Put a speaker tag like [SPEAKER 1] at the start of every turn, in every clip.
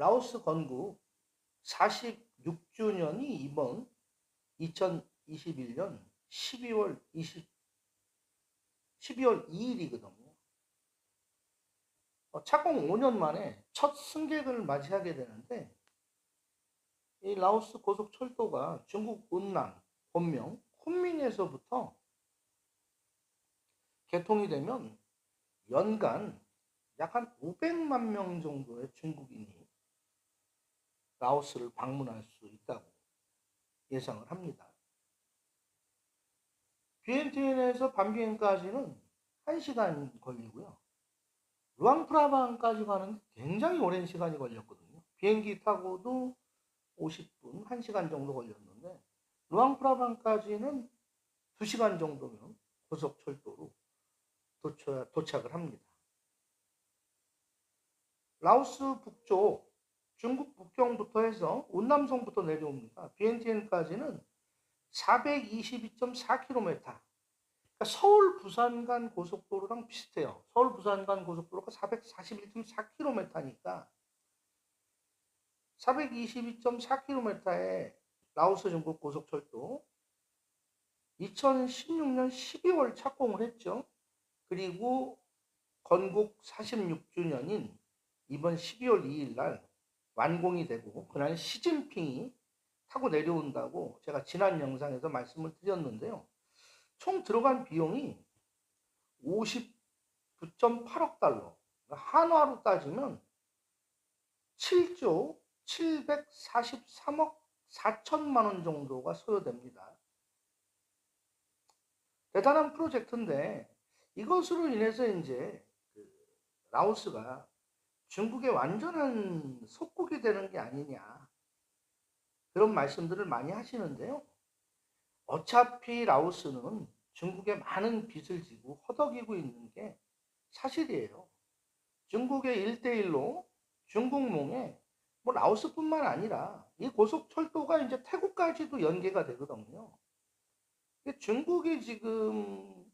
[SPEAKER 1] 라오스 건국 46주년이 이번 2021년 12월 20 12월 2일이거든요. 어, 착공 5년 만에 첫 승객을 맞이하게 되는데 이 라오스 고속철도가 중국 운남 본명 쿤밍에서부터 개통이 되면 연간 약 한 500만 명 정도의 중국인이 라오스를 방문할 수 있다고 예상을 합니다. 비엔티엔에서 밤비행까지는 1시간 걸리고요. 루앙프라방까지 가는 굉장히 오랜 시간이 걸렸거든요. 비행기 타고도 50분, 1시간 정도 걸렸는데 루앙프라방까지는 2시간 정도면 고속철도로 도착, 도착을 합니다. 라오스 북쪽 중국 북경부터 해서 운남성부터 내려옵니다. 비엔티엔까지는 422.4km. 그러니까 서울 부산 간 고속도로랑 비슷해요. 서울 부산 간 고속도로가 441.4km니까 422.4km의 라오스 중국 고속철도 2016년 12월 착공을 했죠. 그리고 건국 46주년인 이번 12월 2일 날 완공이 되고 그날 시진핑이 타고 내려온다고 제가 지난 영상에서 말씀을 드렸는데요. 총 들어간 비용이 59.8억 달러. 한화로 따지면 7조 743억 4천만 원 정도가 소요됩니다. 대단한 프로젝트인데 이것으로 인해서 이제 그 라오스가 중국의 완전한 속국이 되는 게 아니냐 그런 말씀들을 많이 하시는데요. 어차피 라오스는 중국에 많은 빚을 지고 허덕이고 있는 게 사실이에요. 중국의 일대일로 중국몽에 뭐 라오스뿐만 아니라 이 고속철도가 이제 태국까지도 연계가 되거든요. 중국이 지금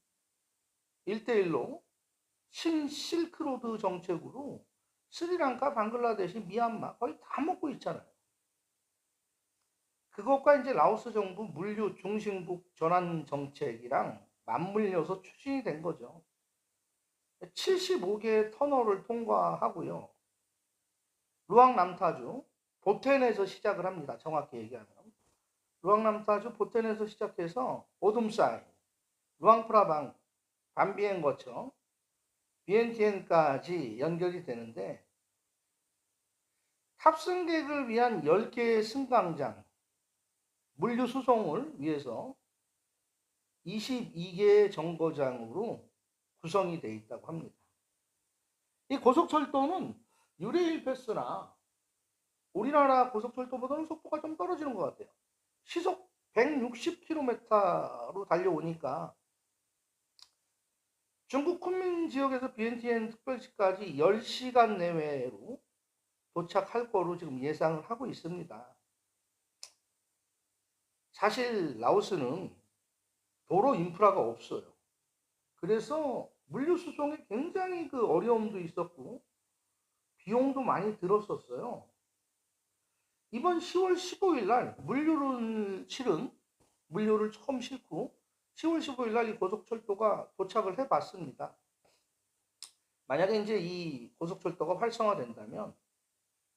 [SPEAKER 1] 일대일로 신실크로드 정책으로 스리랑카, 방글라데시, 미얀마 거의 다 먹고 있잖아요. 그것과 이제 라오스 정부 물류 중심국 전환 정책이랑 맞물려서 추진이 된 거죠. 75개의 터널을 통과하고요. 루앙남타주 보텐에서 시작을 합니다. 정확히 얘기하면. 루앙남타주 보텐에서 시작해서 오둠사이, 루앙프라방, 반비행 거쳐 비엔티엔까지 연결이 되는데 탑승객을 위한 10개의 승강장, 물류 수송을 위해서 22개의 정거장으로 구성이 되어 있다고 합니다. 이 고속철도는 유레일 패스나 우리나라 고속철도보다는 속도가 좀 떨어지는 것 같아요. 시속 160km로 달려오니까 중국 쿤밍 지역에서 비엔티엔 특별시까지 10시간 내외로 도착할 거로 지금 예상을 하고 있습니다. 사실 라오스는 도로 인프라가 없어요. 그래서 물류 수송에 굉장히 그 어려움도 있었고 비용도 많이 들었었어요. 이번 10월 15일 날 물류를 실은 물류를 처음 싣고 10월 15일 날 이 고속철도가 도착을 해 봤습니다. 만약에 이제 이 고속철도가 활성화된다면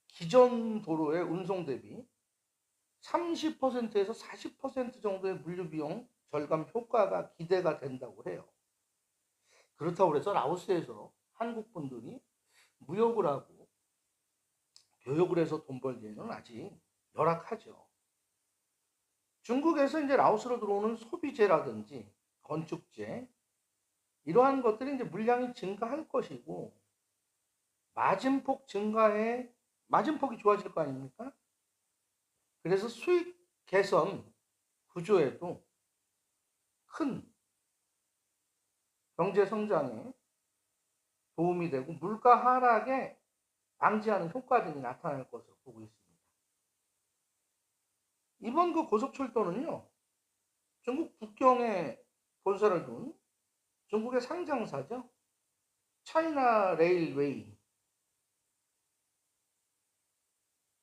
[SPEAKER 1] 기존 도로의 운송 대비 30%에서 40% 정도의 물류 비용 절감 효과가 기대가 된다고 해요. 그렇다고 해서 라오스에서 한국 분들이 무역을 하고 교육을 해서 돈 벌기에는 아직 열악하죠. 중국에서 이제 라오스로 들어오는 소비재라든지 건축재 이러한 것들이 이제 물량이 증가할 것이고 마진폭 증가에 마진폭이 좋아질 거 아닙니까? 그래서 수익 개선 구조에도 큰 경제 성장에 도움이 되고 물가 하락에 방지하는 효과들이 나타날 것으로 보고 있습니다. 이번 그 고속철도는요, 중국 북경에 본사를 둔 중국의 상장사죠. 차이나 레일웨이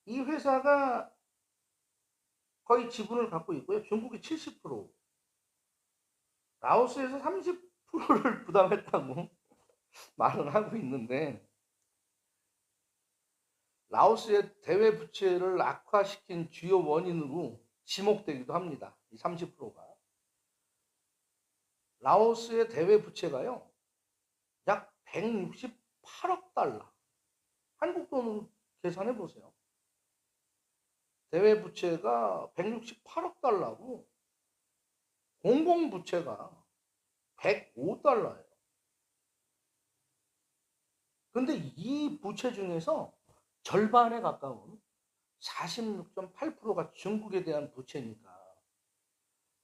[SPEAKER 1] 이 회사가 거의 지분을 갖고 있고요. 중국이 70%, 라오스에서 30%를 부담했다고 말은 하고 있는데 라오스의 대외 부채를 악화시킨 주요 원인으로 지목되기도 합니다. 이 30%가. 라오스의 대외 부채가요. 약 168억 달러. 한국 돈으로 계산해 보세요. 대외 부채가 168억 달러고 공공 부채가 105달러예요. 근데 이 부채 중에서 절반에 가까운 46.8%가 중국에 대한 부채니까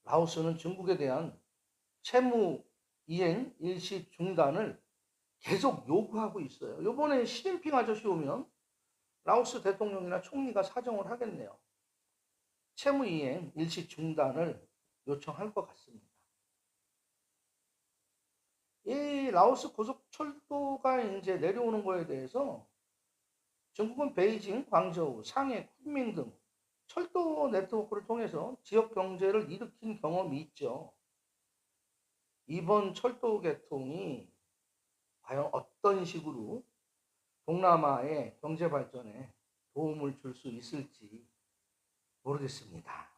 [SPEAKER 1] 라오스는 중국에 대한 채무 이행 일시 중단을 계속 요구하고 있어요. 이번에 시진핑 아저씨 오면 라오스 대통령이나 총리가 사정을 하겠네요. 채무 이행 일시 중단을 요청할 것 같습니다. 이 라오스 고속철도가 이제 내려오는 거에 대해서 중국은 베이징, 광저우, 상해, 쿤밍 등 철도 네트워크를 통해서 지역 경제를 일으킨 경험이 있죠. 이번 철도 개통이 과연 어떤 식으로 동남아의 경제 발전에 도움을 줄 수 있을지 모르겠습니다.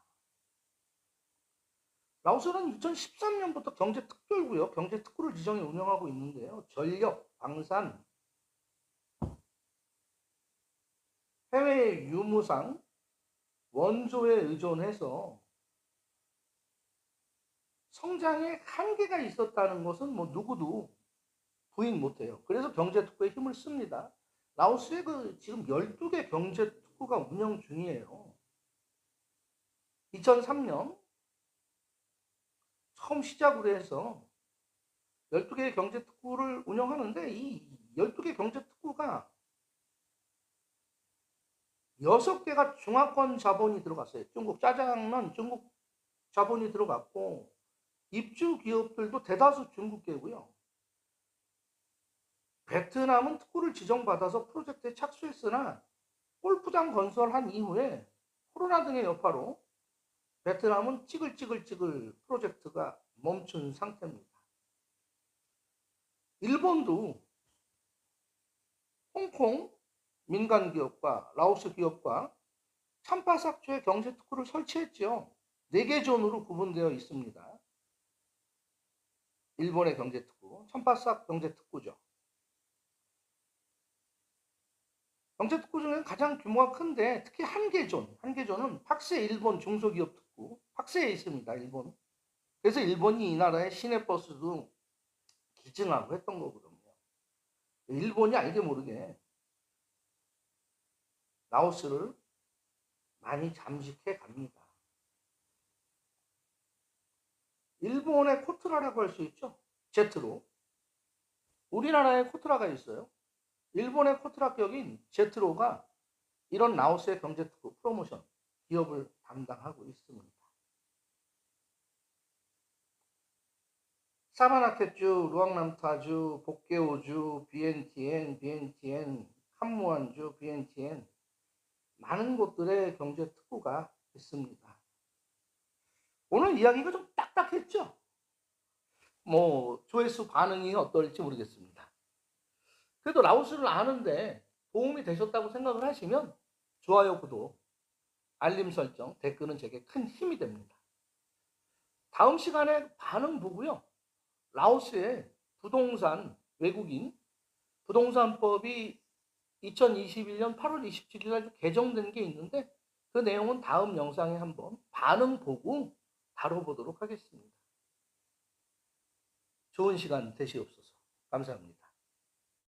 [SPEAKER 1] 라오스는 2013년부터 경제 특별구역, 경제 특구를 지정해 운영하고 있는데요. 전력, 방산, 해외 유무상, 원조에 의존해서 성장에 한계가 있었다는 것은 뭐 누구도 부인 못해요. 그래서 경제 특구에 힘을 씁니다. 라오스에 그 지금 12개 경제 특구가 운영 중이에요. 2003년 처음 시작으로 해서 12개의 경제 특구를 운영하는데 이 12개 경제 특구가 6개가 중화권 자본이 들어갔어요. 중국 짜장면 중국 자본이 들어갔고 입주 기업들도 대다수 중국계고요. 베트남은 특구를 지정받아서 프로젝트에 착수했으나 골프장 건설한 이후에 코로나 등의 여파로 베트남은 찌글찌글찌글 프로젝트가 멈춘 상태입니다. 일본도 홍콩 민간 기업과 라오스 기업과 참파삭초의 경제 특구를 설치했죠. 네개 존으로 구분되어 있습니다. 일본의 경제 특구, 참파삭 경제 특구죠. 경제 특구 중에 가장 규모가 큰데 특히 한계존, 한계존은 팍세 일본 중소기업 특구, 팍세에 있습니다. 일본. 그래서 일본이 이 나라의 시내버스도 기증하고 했던 거거든요. 일본이 알게 모르게 라오스를 많이 잠식해 갑니다. 일본의 코트라라고 할 수 있죠. 제트로. 우리나라에 코트라가 있어요. 일본의 코트라 격인 제트로가 이런 라오스의 경제 특구 프로모션 기업을 담당하고 있습니다. 사바나켓주, 루앙남타주, 복개오주, 비엔티엔, 비엔티엔, 캄무안주, 비엔티엔 많은 곳들의 경제 특구가 있습니다. 오늘 이야기가 좀 딱딱했죠? 뭐 조회수 반응이 어떨지 모르겠습니다. 그래도 라오스를 아는데 도움이 되셨다고 생각을 하시면 좋아요, 구독, 알림 설정, 댓글은 제게 큰 힘이 됩니다. 다음 시간에 반응 보고요. 라오스의 부동산 외국인 부동산법이 2021년 8월 27일 날 개정된 게 있는데 그 내용은 다음 영상에 한번 반응 보고 다뤄보도록 하겠습니다. 좋은 시간 되시옵소서. 감사합니다.